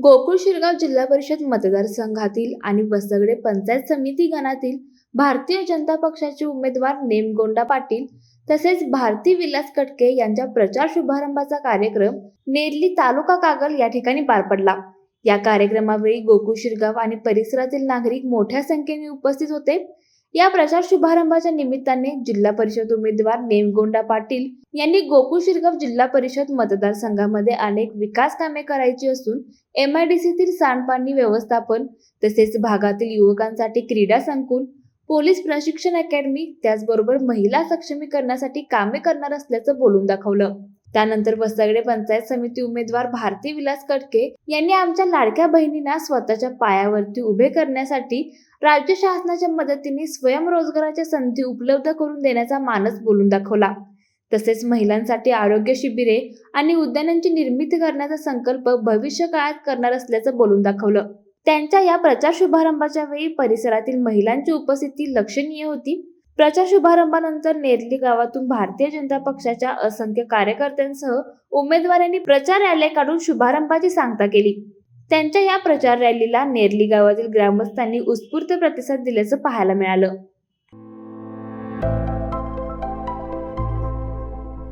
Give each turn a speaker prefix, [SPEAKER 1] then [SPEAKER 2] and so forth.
[SPEAKER 1] गोकुळ शिरगाव जिल्हा परिषद मतदारसंघातील आणि वसगडे पंचायत समिती गणातील भारतीय जनता पक्षाचे उमेदवार नेमगोंडा पाटील तसेच भारती विलास कटके यांच्या प्रचार शुभारंभाचा कार्यक्रम नेरली तालुका कागल या ठिकाणी पार पडला. या कार्यक्रमावेळी गोकुळ शिरगाव आणि परिसरातील नागरिक मोठ्या संख्येने उपस्थित होते. या प्रचार शुभारंभाच्या निमित्ताने जिल्हा परिषद उमेदवार नेमगोंडा पाटील यांनी गोकुळ शिरगाव जिल्हा परिषद मतदारसंघामध्ये अनेक विकास कामे करायची असून एम आय डी सीतील सांडपाणी व्यवस्थापन तसेच भागातील युवकांसाठी क्रीडा संकुल पोलीस प्रशिक्षण अकॅडमी त्याचबरोबर महिला सक्षमीकरणासाठी कामे करणार असल्याचं बोलून दाखवलं. त्यानंतर वसगडे पंचायत समिती उमेदवार भारती विलास कटके यांनी आमच्या लाडक्या बहिणींना स्वतःच्या पायावरती उभे करण्यासाठी राज्य शासनाच्या मदतीने स्वयंरोजगाराच्या संधी उपलब्ध करून देण्याचा मानस बोलून दाखवला. तसेच महिलांसाठी आरोग्य शिबिरे आणि उद्यानांची निर्मिती करण्याचा संकल्प भविष्य काळात करणार असल्याचं बोलून दाखवलं. त्यांच्या या प्रचार शुभारंभाच्या वेळी परिसरातील महिलांची उपस्थिती लक्षणीय होती. प्रचार शुभारंभानंतर नेरली गावातून भारतीय जनता पक्षाच्या असंख्य कार्यकर्त्यांसह उमेदवारांनी प्रचार रॅली काढून शुभारंभाची सांगता केली. त्यांच्या या प्रचार रॅलीला नेरली गावातील ग्रामस्थांनी उत्स्फूर्त प्रतिसाद दिल्याचं पाहायला मिळालं.